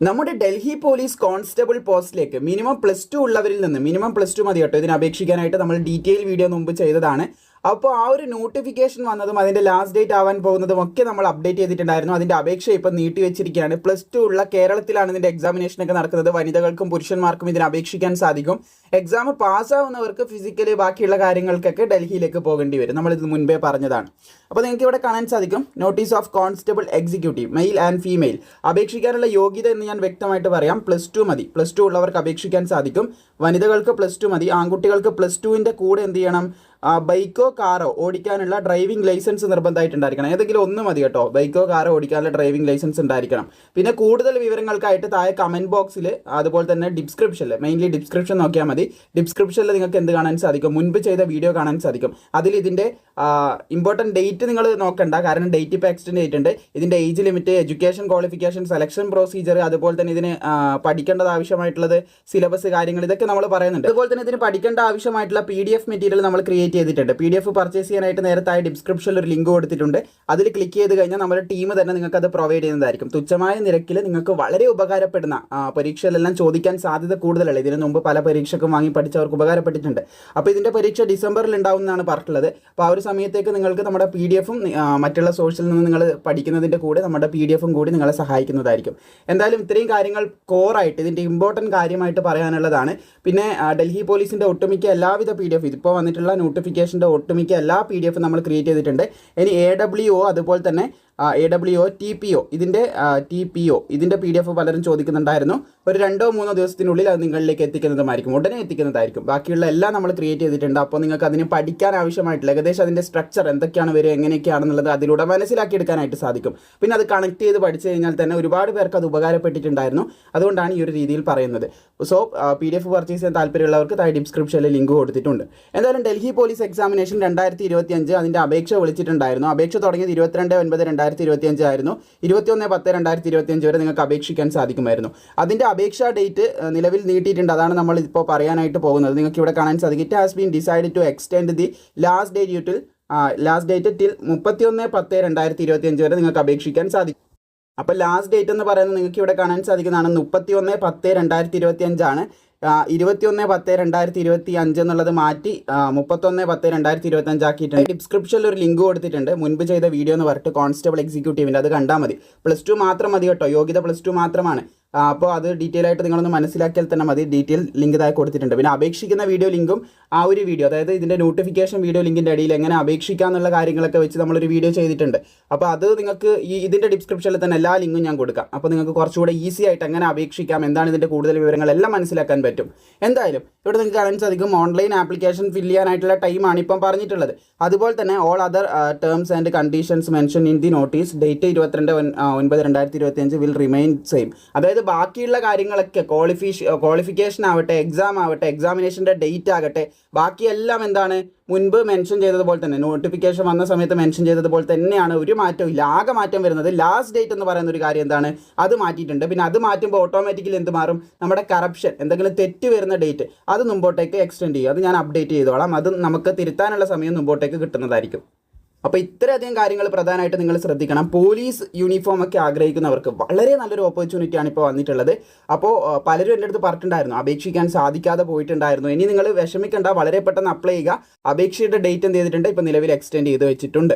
നമ്മുടെ Delhi police constable പോസ്റ്റിലേക്ക് minimum plus two ഉള്ളവരിൽ നിന്ന് മിനിമം പ്ലസ് ടു മതി കേട്ടോ ഇതിന് അപേക്ഷിക്കാനായിട്ട് നമ്മൾ ഡീറ്റെയിൽ വീഡിയോ മുമ്പ് ചെയ്തതാണ്. അപ്പോൾ ആ ഒരു നോട്ടിഫിക്കേഷൻ വന്നതും അതിന്റെ ലാസ്റ്റ് ഡേറ്റ് ആവാൻ പോകുന്നതും ഒക്കെ നമ്മൾ അപ്ഡേറ്റ് ചെയ്തിട്ടുണ്ടായിരുന്നു. അതിന്റെ അപേക്ഷ ഇപ്പം നീട്ടി വെച്ചിരിക്കുകയാണ്. പ്ലസ് ടു ഉള്ള കേരളത്തിലാണ് ഇതിന്റെ എക്സാമിനേഷനൊക്കെ നടക്കുന്നത്. വനിതകൾക്കും പുരുഷന്മാർക്കും ഇതിന് അപേക്ഷിക്കാൻ സാധിക്കും. എക്സാം പാസ്സാവുന്നവർക്ക് ഫിസിക്കലി ബാക്കിയുള്ള കാര്യങ്ങൾക്കൊക്കെ ഡൽഹിയിലേക്ക് പോകേണ്ടി വരും. നമ്മളിത് മുൻപേ പറഞ്ഞതാണ്. അപ്പോൾ നിങ്ങൾക്ക് ഇവിടെ കാണാൻ സാധിക്കും. Notice of constable executive male and female അപേക്ഷിക്കാനുള്ള യോഗ്യത എന്ന് ഞാൻ വ്യക്തമായിട്ട് പറയാം. പ്ലസ് ടു മതി. പ്ലസ് ടു ഉള്ളവർക്ക് അപേക്ഷിക്കാൻ സാധിക്കും. വനിതകൾക്ക് പ്ലസ് ടു മതി. ആൺകുട്ടികൾക്ക് പ്ലസ് ടുവിന്റെ കൂടെ എന്ത് ചെയ്യണം? ബൈക്കോ കാറോ ഓടിക്കാനുള്ള ഡ്രൈവിംഗ് ലൈസൻസ് നിർബന്ധമായിട്ടുണ്ടായിരിക്കണം. ഏതെങ്കിലും ഒന്ന് മതി കേട്ടോ. ബൈക്കോ കാറോ ഓടിക്കാനുള്ള ഡ്രൈവിംഗ് ലൈസൻസ് ഉണ്ടായിരിക്കണം. പിന്നെ കൂടുതൽ വിവരങ്ങൾക്കായിട്ട് താഴെ കമന്റ് ബോക്സിൽ അതുപോലെ തന്നെ ഡിസ്ക്രിപ്ഷനിൽ മെയിൻലി ഡിസ്ക്രിപ്ഷൻ നോക്കിയാൽ മതി. ഡിസ്ക്രിപ്ഷനിൽ നിങ്ങൾക്ക് എന്ത് കാണാൻ സാധിക്കും? മുൻപ് ചെയ്ത വീഡിയോ കാണാൻ സാധിക്കും. അതിൽ ഇതിന്റെ ഇമ്പോർട്ടന്റ് ഡേറ്റ് നിങ്ങൾ നോക്കണ്ട. കാരണം ഡേറ്റ് ഇപ്പോൾ എക്സ്റ്റെൻഡ് ചെയ്തിട്ടുണ്ട്. ഇതിന്റെ age limit education qualification selection procedure അതുപോലെ തന്നെ ഇതിന് പഠിക്കേണ്ടത് ആവശ്യമായിട്ടുള്ളത് സിലബസ് കാര്യങ്ങൾ ഇതൊക്കെ നമ്മൾ പറയുന്നുണ്ട്. അതുപോലെ തന്നെ ഇതിന് പഠിക്കേണ്ട ആവശ്യമായിട്ടുള്ള പി മെറ്റീരിയൽ നമ്മൾ ക്രിയേറ്റ് ചെയ്തിട്ടുണ്ട്. പി ഡി എഫ് പർച്ചേസ് ചെയ്യാനായിട്ട് നേരത്തായി ഡിസ്ക്രിപ്ഷനിൽ ഒരു ലിങ്ക് കൊടുത്തിട്ടുണ്ട്. അതിൽ ക്ലിക്ക് ചെയ്ത് കഴിഞ്ഞാൽ നമ്മുടെ ടീം തന്നെ നിങ്ങൾക്ക് അത് പ്രൊവൈഡ് ചെയ്യുന്നതായിരിക്കും. തുച്ഛമായ നിരക്കിൽ നിങ്ങൾക്ക് വളരെ ഉപകാരപ്പെടുന്ന ആ, പരീക്ഷയിലെല്ലാം ചോദിക്കാൻ സാധ്യത കൂടുതലല്ല? ഇതിനു മുമ്പ് പല പരീക്ഷക്കും വാങ്ങി പഠിച്ചവർക്ക് ഉപകാരപ്പെട്ടിട്ടുണ്ട്. അപ്പോൾ ഇതിന്റെ പരീക്ഷ ഡിസംബറിൽ ഉണ്ടാവും എന്നാണ് പറഞ്ഞിട്ടുള്ളത്. അപ്പോൾ ആ ഒരു സമയത്തേക്ക് നിങ്ങൾക്ക് നമ്മുടെ പി ഡി എഫും മറ്റുള്ള സോഴ്സിൽ നിന്ന് നിങ്ങൾ പഠിക്കുന്നതിന്റെ കൂടെ നമ്മുടെ പി ഡി എഫും കൂടി നിങ്ങളെ സഹായിക്കുന്നതായിരിക്കും. എന്തായാലും ഇത്രയും കാര്യങ്ങൾ കോറായിട്ട് ഇതിന്റെ ഇമ്പോർട്ടന്റ് കാര്യമായിട്ട് പറയാനുള്ളതാണ്. പിന്നെ ആ, ഡൽഹി പോലീസിന്റെ ഒട്ടുമിക്ക എല്ലാവിധ പി ഡി എഫ് ഇതിപ്പോൾ വന്നിട്ടുള്ള നോട്ടിഫിക്കേഷന്റെ ഒട്ടുമിക്ക എല്ലാ പി ഡി എഫും നമ്മൾ ക്രിയേറ്റ് ചെയ്തിട്ടുണ്ട്. ഇനി എ ഡബ്ല്യു ഒ അതുപോലെ തന്നെ A W O T P O ഇതിന്റെ ടി പി ഒ ഇതിന്റെ പി ഡി എഫ് പലരും ചോദിക്കുന്നുണ്ടായിരുന്നു. ഒരു രണ്ടോ മൂന്നോ ദിവസത്തിനുള്ളിൽ അത് നിങ്ങളിലേക്ക് എത്തിക്കുന്നതുമായിരിക്കും. ഉടനെ എത്തിക്കുന്നതായിരിക്കും. ബാക്കിയുള്ള എല്ലാം നമ്മൾ ക്രിയേറ്റ് ചെയ്തിട്ടുണ്ട്. അപ്പോൾ നിങ്ങൾക്ക് അതിന് പഠിക്കാൻ ആവശ്യമായിട്ടുള്ള ഏകദേശം അതിന്റെ സ്ട്രക്ചർ എന്തൊക്കെയാണ് വരിക എങ്ങനെയൊക്കെയാണെന്നുള്ളത് അതിലൂടെ മനസ്സിലാക്കിയെടുക്കാനായിട്ട് സാധിക്കും. പിന്നെ അത് കണക്ട് ചെയ്ത് പഠിച്ചു കഴിഞ്ഞാൽ തന്നെ ഒരുപാട് പേർക്ക് അത് ഉപകാരപ്പെട്ടിട്ടുണ്ടായിരുന്നു. അതുകൊണ്ടാണ് ഈ ഒരു രീതിയിൽ പറയുന്നത്. So P D F purchase ചെയ്യാൻ താല്പര്യമുള്ളവർക്ക് താഴെ ഡിസ്ക്രിപ്ഷനിൽ ലിങ്ക് കൊടുത്തിട്ടുണ്ട്. എന്തായാലും ഡൽഹി പോലീസ് എക്സാമിനേഷൻ രണ്ടായിരത്തി ഇരുപത്തി അതിന്റെ അപേക്ഷ വിളിച്ചിട്ടുണ്ടായിരുന്നു. അപേക്ഷ തുടങ്ങിയത് ഇരുപത്തിരണ്ട് ഒൻപത് രണ്ടായിരത്തി ഇരുപത്തി അഞ്ച് ആയിരുന്നു. ഇരുപത്തിയൊന്ന് പത്ത് രണ്ടായിരത്തി ഇരുപത്തി അഞ്ച് വരെ നിങ്ങൾക്ക് അപേക്ഷിക്കാൻ സാധിക്കുമായിരുന്നു. അതിന്റെ അപേക്ഷാ ഡേറ്റ് നിലവിൽ നീട്ടിയിട്ടുണ്ട്. അതാണ് നമ്മൾ ഇപ്പോൾ പറയാനായിട്ട് പോകുന്നത്. നിങ്ങൾക്ക് ഇവിടെ കാണാൻ സാധിക്കും. It has been decide to extend the last date till last date till മുപ്പത്തിയൊന്ന് പത്ത് രണ്ടായിരത്തി ഇരുപത്തി അഞ്ച് വരെ നിങ്ങൾക്ക് അപേക്ഷിക്കാൻ സാധിക്കും. അപ്പോൾ ലാസ്റ്റ് ഡേറ്റ് എന്ന് പറയുന്നത് നിങ്ങൾക്ക് ഇവിടെ കാണാൻ സാധിക്കുന്നതാണ് മുപ്പത്തി ഒന്ന് പത്ത് രണ്ടായിരത്തി ഇരുപത്തി അഞ്ചാണ് ഇരുപത്തിയൊന്ന് പത്ത് രണ്ടായിരത്തി ഇരുപത്തി അഞ്ച് എന്നുള്ളത് മാറ്റി മുപ്പത്തൊന്ന് പത്ത് രണ്ടായിരത്തി ഇരുപത്തി അഞ്ച് ആക്കിയിട്ടുണ്ട്. ഡിസ്ക്രിപ്ഷനിൽ ഒരു ലിങ്ക് കൊടുത്തിട്ടുണ്ട്. മുൻപ് ചെയ്ത വീഡിയോ എന്ന് പറഞ്ഞിട്ട് കോൺസ്റ്റബിൾ എക്സിക്യൂട്ടീവിന്റെ അത് കണ്ടാൽ മതി. പ്ലസ് ടു മാത്രം മതി കേട്ടോ. യോഗ്യത പ്ലസ് ടു മാത്രമാണ്. അപ്പോൾ അത് ഡീറ്റെയിൽ ആയിട്ട് നിങ്ങളൊന്ന് മനസ്സിലാക്കിയാൽ തന്നെ മതി. ഡീറ്റെയിൽ ലിങ്ക് താഴെ കൊടുത്തിട്ടുണ്ട്. പിന്നെ അപേക്ഷിക്കുന്ന വീഡിയോ ലിങ്കും ആ ഒരു വീഡിയോ അതായത് ഇതിന്റെ നോട്ടിഫിക്കേഷൻ വീഡിയോ ലിങ്കിന്റെ അടിയിൽ എങ്ങനെ അപേക്ഷിക്കുക എന്നുള്ള കാര്യങ്ങളൊക്കെ വെച്ച് നമ്മളൊരു വീഡിയോ ചെയ്തിട്ടുണ്ട്. അപ്പോൾ അത് നിങ്ങൾക്ക് ഈ ഇതിന്റെ ഡിസ്ക്രിപ്ഷനിൽ തന്നെ എല്ലാ ലിങ്കും ഞാൻ കൊടുക്കാം. അപ്പോൾ നിങ്ങൾക്ക് കുറച്ചുകൂടെ ഈസി ആയിട്ട് എങ്ങനെ അപേക്ഷിക്കാം എന്താണ് ഇതിന്റെ കൂടുതൽ വിവരങ്ങളെല്ലാം മനസ്സിലാക്കാൻ പറ്റും. എന്തായാലും ഇവിടെ നിങ്ങൾക്ക് കാണാൻ സാധിക്കും ഓൺലൈൻ ആപ്ലിക്കേഷൻ ഫില്ല് ചെയ്യാനായിട്ടുള്ള ടൈമാണ് ഇപ്പം പറഞ്ഞിട്ടുള്ളത്. അതുപോലെ തന്നെ all other terms and conditions mention in the notice date ഇരുപത്തിരണ്ട് ഒൻപത് രണ്ടായിരത്തി ഇരുപത്തി അഞ്ച് വിൽ റിമെയിൻ സെയിം അതായത് ബാക്കിയുള്ള കാര്യങ്ങളൊക്കെ ക്വാളിഫിഷ് ക്വാളിഫിക്കേഷൻ ആവട്ടെ എക്സാം ആവട്ടെ എക്സാമിനേഷന്റെ ഡേറ്റ് ആകട്ടെ ബാക്കിയെല്ലാം എന്താണ്? മുൻപ് മെൻഷൻ ചെയ്തതുപോലെ തന്നെ നോട്ടിഫിക്കേഷൻ വന്ന സമയത്ത് മെൻഷൻ ചെയ്തതുപോലെ തന്നെയാണ് ഒരു മാറ്റവും ഇല്ല. ആകെ മാറ്റം വരുന്നത് ലാസ്റ്റ് ഡേറ്റ് എന്ന് പറയുന്ന ഒരു കാര്യം എന്താണ്? അത് മാറ്റിയിട്ടുണ്ട്. പിന്നെ അത് മാറ്റുമ്പോൾ ഓട്ടോമാറ്റിക്കലി എന്ത് മാറും? നമ്മുടെ കറപ്ഷൻ എന്തെങ്കിലും തെറ്റ് വരുന്ന ഡേറ്റ് അത് മുമ്പോട്ടേക്ക് എക്സ്റ്റെൻഡ് ചെയ്യും. അത് ഞാൻ അപ്ഡേറ്റ് ചെയ്തോളാം. അത് നമുക്ക് തിരുത്താനുള്ള സമയം മുമ്പോട്ടേക്ക് കിട്ടുന്നതായിരിക്കും. അപ്പോൾ ഇത്രയധികം കാര്യങ്ങൾ പ്രധാനമായിട്ട് നിങ്ങൾ ശ്രദ്ധിക്കണം. പോലീസ് യൂണിഫോം ഒക്കെ ആഗ്രഹിക്കുന്നവർക്ക് വളരെ നല്ലൊരു ഓപ്പർച്യൂണിറ്റിയാണ് ഇപ്പോൾ വന്നിട്ടുള്ളത്. അപ്പോൾ പലരും എന്റെ അടുത്ത് പറഞ്ഞിട്ടുണ്ടായിരുന്നു അപേക്ഷിക്കാൻ സാധിക്കാതെ പോയിട്ടുണ്ടായിരുന്നു. ഇനി നിങ്ങൾ വിഷമിക്കേണ്ട വളരെ പെട്ടെന്ന് അപ്ലൈ ചെയ്യുക. അപേക്ഷയുടെ ഡേറ്റ് എന്ത് ചെയ്തിട്ടുണ്ട്? ഇപ്പോൾ നിലവിൽ എക്സ്റ്റെൻഡ് ചെയ്ത് വെച്ചിട്ടുണ്ട്.